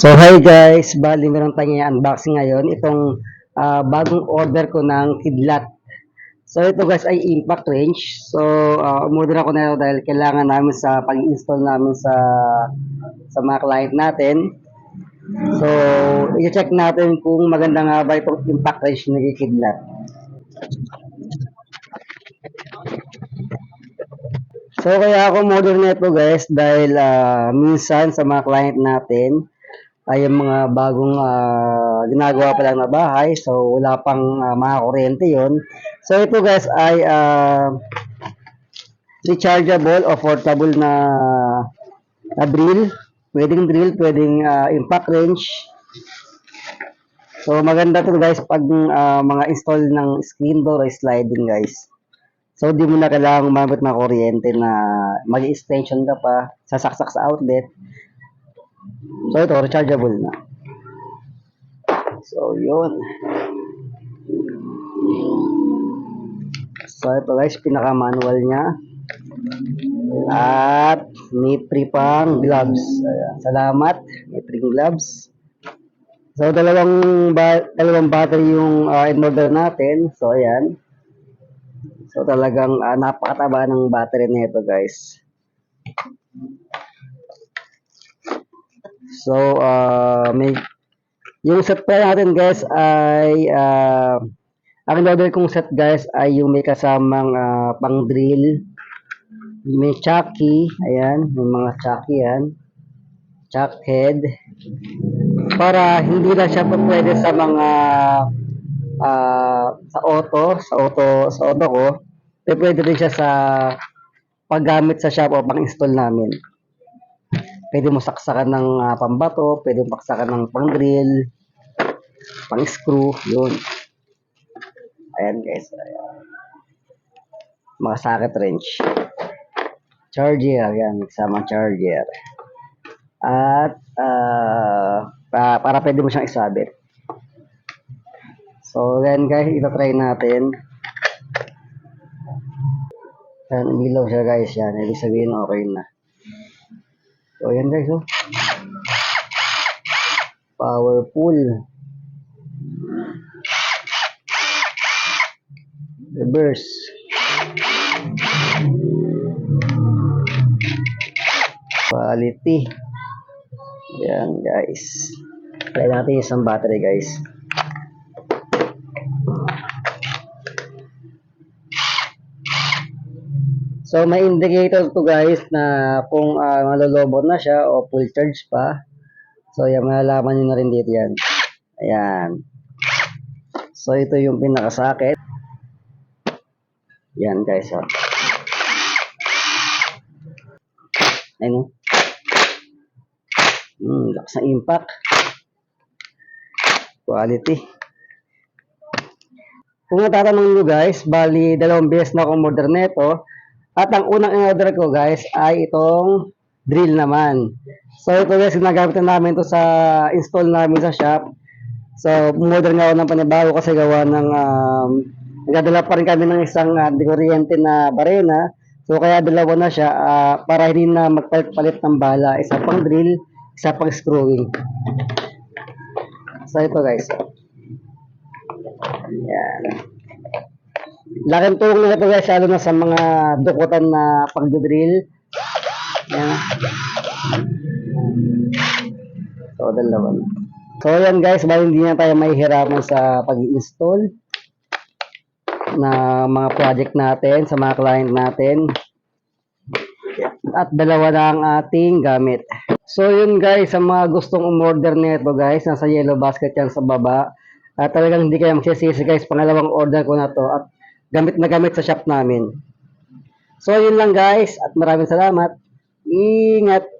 So hi guys, bali meron tayong unboxing ngayon. Itong ah, bagong order ko ng kidlat. So ito guys ay impact range. So uh, umorder ako na ito dahil kailangan namin sa pag-install namin sa sa mga client natin. So i-check natin kung maganda nga ba itong impact range na kidlat. So kaya ako model nito guys dahil ah, minsan sa mga client natin ay yung mga bagong ah, ginagawa pa lang na bahay. So wala pang ah, mga kuryente yon so ito guys ay ah, rechargeable o portable na, na drill. Pwedeng drill pwedeng ah, impact range so maganda to guys pag ah, mga install ng screen door o sliding guys. So di mo na kailangan gumamit ng kuryente na mag-extension ka pa sasaksak sa outlet So ito, rechargeable na. So yun. So ito guys, pinaka-manual niya. At may free pang gloves. Ayan, salamat. May free gloves. So dalawang ba dalawang battery yung uh, in-order natin. So ayan. So talagang ah, napakataba ng battery nito guys. So, uh, may yung set pa natin guys ay uh, ang in-order kong set guys ay yung may kasamang ah, pang drill may chucky ayan yung mga chucky yan chuck head para hindi lang siya pwede sa mga ah, sa auto sa auto sa auto ko pero pwede rin siya sa paggamit sa shop o pang install namin Pwede mo saksakan ng ah, pambato, pwede mo saksakan ng pang-drill, pang-screw, yun. Ayan guys. Ayan. Mga socket wrench. Charger, yan, kasama charger. At, ah, pa- para pwede mo siyang isabit. So, then guys, ito-try natin. Yan, umilaw siya guys, yan. Ibig sabihin, okay na. So, ayan guys, oh. Powerful. Reverse. Quality. Ayan guys. Try natin isang battery guys. So may indicator to guys na kung uh, malolobo na siya o full charge pa. So yan, malalaman nyo na rin dito yan. Ayan. So ito yung pinakasakit. Yan guys. Oh. Ayun. oh. Hmm, lakas ng impact. Quality. Kung natatanong nyo guys, bali dalawang beses na akong order nito. At ang unang in-order ko guys ay itong drill naman. So ito guys, ginagamit na namin to sa install namin sa shop. So umorder nga ako ng panibago kasi gawa ng um, nagdadala pa rin kami ng isang uh, di kuryente na barena. So kaya dalawa na siya ah, para hindi na magpalit-palit ng bala. Isa pang drill, isa pang screwing. So ito guys. Yan. Laking tulong na ito guys, lalo na sa mga dukutan na pagdodrill. Yan. So, dalawa na. So, yan guys, bali hindi na tayo mahihirapan sa pag-install na mga project natin, sa mga client natin. At dalawa na ang ating gamit. So, yun guys, sa mga gustong umorder nito guys, nasa yellow basket yan sa baba. At talagang hindi kayo magsisisi guys, pangalawang order ko na to at gamit na gamit sa shop namin. So, yun lang guys at maraming salamat. Ingat!